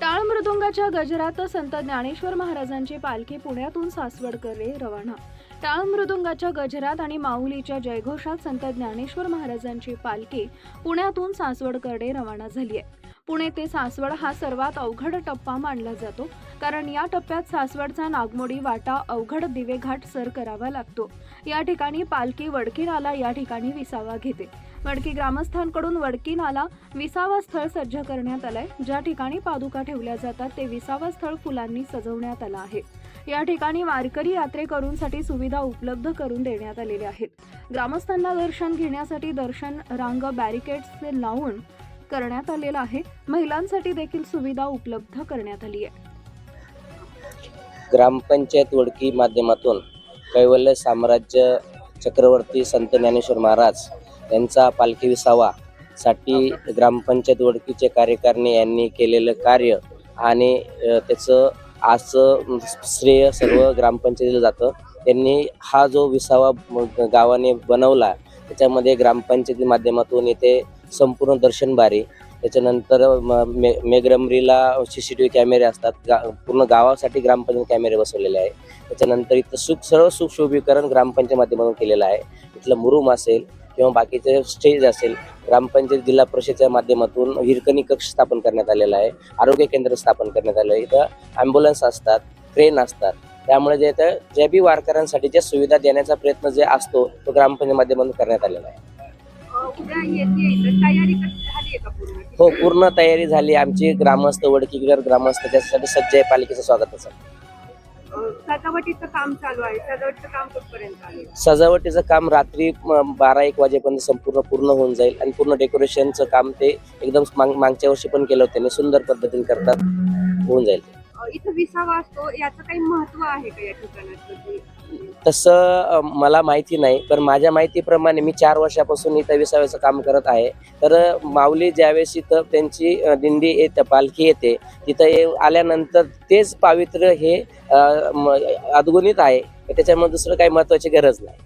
टाळ मृदुंगाच्या गजरात संत ज्ञानेश्वर महाराजांची पालखी पुण्यातून सासवडकडे रवाना. टाळ मृदुंगाच्या गजरात आणि माऊलीच्या जयघोषात संत ज्ञानेश्वर महाराजांची पालखी पुण्यातून सासवडकडे रवाना झाली आहे. पुणे ते सासवड हा सर्वात अवघड टप्पा मानला जातो कारण या टप्प्यात सासवडचा नागमोडी वाटा अवघड दिवेघाट सर करावा लागतो. या ठिकाणी पालखी वडकी नाला या ठिकाणी विसावा घेते. वडकी ग्रामस्थांकडून वडकी नाला विसावा स्थळ सज्ज करण्यात आलंय. ज्या ठिकाणी पादुका ठेवल्या जातात ते विसावा स्थळ फुलांनी सजवण्यात आलं आहे. या ठिकाणी वारकरी यात्रेकरूंसाठी सुविधा उपलब्ध करून देण्यात आलेल्या आहेत. ग्रामस्थांना दर्शन घेण्यासाठी दर्शन रांग बॅरिकेड्स लावून करण्यात आलेलं आहे. महिलांसाठी देखील सुविधा उपलब्ध करण्यात आली आहे. ग्रामपंचायत वडकी माध्यमातून कैवल्य साम्राज्य चक्रवर्ती संत ज्ञानेश्वर महाराज यांचा पालखी विसावा साठी ग्रामपंचायत वडकीचे कार्यकारिणी यांनी केलेलं कार्य आणि त्याचं आजचं श्रेय सर्व ग्रामपंचायतीला जातं. त्यांनी हा जो विसावा गावाने बनवला त्याच्यामध्ये ग्रामपंचायती माध्यमातून येथे संपूर्ण दर्शनबारी त्याच्यानंतर म- मे मेघरमरीला सी सी टी व्ही कॅमेरे असतात. गा पूर्ण गावासाठी ग्रामपंचायत कॅमेरे बसवलेले आहे. त्याच्यानंतर इथं सुख सर्व सुशोभीकरण ग्रामपंचायत माध्यमातून केलेलं आहे. इथलं मुरुम असेल किंवा बाकीचे स्टेज असेल ग्रामपंचायत जिल्हा परिषदेच्या माध्यमातून हिरकणी कक्ष स्थापन करण्यात आलेला आहे. आरोग्य केंद्र स्थापन करण्यात आलं आहे. इथं ॲम्ब्युलन्स असतात ट्रेन असतात. त्यामुळे जे इथं ज्या बी वारकऱ्यांसाठी ज्या सुविधा देण्याचा प्रयत्न जे असतो तो ग्रामपंचायत माध्यमातून करण्यात आलेला आहे. उद्या येते तयारी कशी झाली आहे का पूर्ण? हो पूर्ण तयारी झाली. आमची ग्रामस्थ वडकीकर ग्रामस्थ त्याच्यासाठी सज्ज आहे पालिकेचं स्वागताचं अं, सजावटीचं काम चालू आहे. सजावटीचं काम कुठपर्यंत सजावटीचं काम रात्री म, बारा एक वाजेपर्यंत संपूर्ण पूर्ण होऊन जाईल आणि पूर्ण डेकोरेशनचं काम ते एकदम माग मागच्या वर्षी पण केलं होतं. त्यांनी सुंदर पद्धतीने करतात होऊन जाईल ते. इथं विसावा असतो याचं काही महत्त्व आहे का या ठिकाणाचं? तसं अ, मला माहिती नाही पण माझ्या माहितीप्रमाणे मी चार वर्षापासून इथं विसाव्याचं काम करत आहे. तर माऊली ज्यावेळेस इथं त्यांची अ, दिंडी येते पालखी येते तिथं ये आल्यानंतर तेच पावित्र्य हे अ, म, अद्गुणित आहे. त्याच्यामुळे दुसरं काही महत्त्वाची गरज नाही.